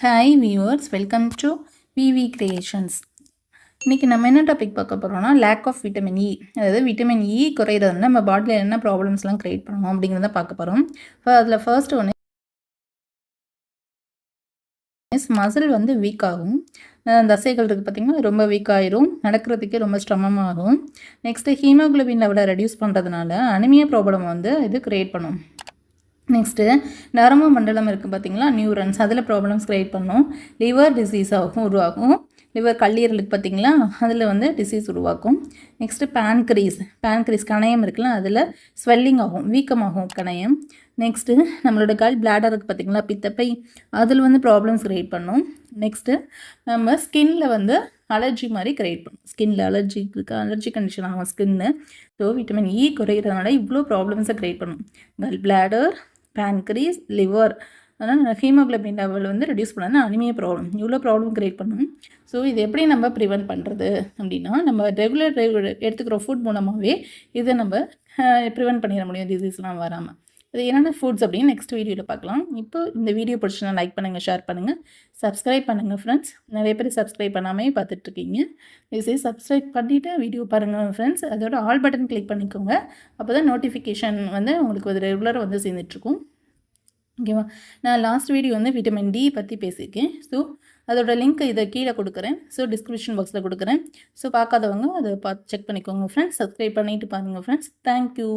Hi viewers welcome to VV creations இன்றைக்கி நம்ம என்ன டாபிக் பார்க்க போகிறோம்னா லேக் ஆஃப் விட்டமின் இ அதாவது விட்டமின் இ e குறையிறதுனால நம்ம பாடியில் என்ன ப்ராப்ளம்ஸ்லாம் க்ரியேட் பண்ணணும் அப்படிங்கிறத பார்க்க போகிறோம் இப்போ அதில் ஃபர்ஸ்ட் ஒன்று மசில் வந்து வீக் ஆகும். தசைகள் இருக்குது பார்த்திங்கன்னா ரொம்ப வீக் ஆயிரும். நடக்கிறதுக்கே ரொம்ப சிரமமாகும். நெக்ஸ்ட்டு ஹீமோக்ளோபின் லெவலை ரெடியூஸ் பண்ணுறதுனால அனிமியா ப்ராப்ளம் வந்து இது க்ரியேட் பண்ணும். நெக்ஸ்ட்டு நரம்பு மண்டலம் இருக்குது பார்த்தீங்களா நியூரன்ஸ் அதில் ப்ராப்ளம்ஸ் க்ரியேட் பண்ணும். லிவர் டிசீஸ் ஆகும் உருவாகும். லிவர் கல்லீரலுக்கு பார்த்தீங்களா அதில் வந்து டிசீஸ் உருவாக்கும். நெக்ஸ்ட்டு பேன்க்ரீஸ் பேன்க்ரீஸ் கணையம் இருக்குல்ல அதில் ஸ்வெல்லிங் ஆகும் வீக்கமாகும் கணையம். நெக்ஸ்ட்டு நம்மளோட கல் பிளாடர் இருக்குது பார்த்தீங்களா பித்தப்பை. அதில் வந்து ப்ராப்ளம்ஸ் க்ரியேட் பண்ணும். நெக்ஸ்ட்டு நம்ம ஸ்கின்ல வந்து அலர்ஜி மாதிரி க்ரியேட் பண்ணும். ஸ்கின்ல அலர்ஜி இருக்குது அலர்ஜி கண்டிஷன் ஆகும் ஸ்கின்னு ஸோ விட்டமின் இ குறைகிறதுனால இவ்வளோ ப்ராப்ளம்ஸை க்ரியேட் பண்ணும். கல் பிளாடர் பேன்க்ரீஸ் லிவர் அதனால் ஹீமோக்ளபின் லெவல் வந்து ரெடியூஸ் பண்ணால் அனிமிய ப்ராப்ளம் இவ்வளோ ப்ராப்ளம் க்ரியேட் பண்ணும். ஸோ இது எப்படி நம்ம ப்ரிவெண்ட் பண்ணுறது அப்படின்னா நம்ம ரெகுலர் எடுத்துக்கிற ஃபுட் மூலமாகவே இதை நம்ம ப்ரிவென்ட் பண்ணிட முடியும் டிசீஸ்லாம் வராமல் இது என்னென்ன ஃபுட்ஸ் அப்படின்னு நெக்ஸ்ட் வீடியோவில் பார்க்கலாம். இப்போ இந்த வீடியோ பிடிச்சினா லைக் பண்ணுங்கள் ஷேர் பண்ணுங்கள் சப்ஸ்கிரைப் பண்ணுங்கள் ஃப்ரெண்ட்ஸ் நிறைய பேர் சப்ஸ்கிரைப் பண்ணாமே பார்த்துட்ருக்கீங்க. இது சப்ஸ்கிரைப் பண்ணிவிட்டு வீடியோ பாருங்கள் ஃப்ரெண்ட்ஸ் அதோட ஆல் பட்டன் கிளிக் பண்ணிக்கோங்க. அப்போ தான் நோட்டிஃபிகேஷன் வந்து உங்களுக்கு ஒரு ரெகுலராக வந்து சேர்ந்துட்ருக்கும். ஓகேவா நான் லாஸ்ட் வீடியோ வந்து விட்டமின் டி பற்றி பேசியிருக்கேன். ஸோ அதோட லிங்க் இதை கீழே கொடுக்குறேன். ஸோ டிஸ்கிரிப்ஷன் பாக்ஸில் கொடுக்குறேன். ஸோ பார்க்காதவங்க அதை பார்த்து செக் பண்ணிக்கோங்க ஃப்ரெண்ட்ஸ் சப்ஸ்கிரைப் பண்ணிவிட்டு பாருங்கள் ஃப்ரெண்ட்ஸ் தேங்க்யூ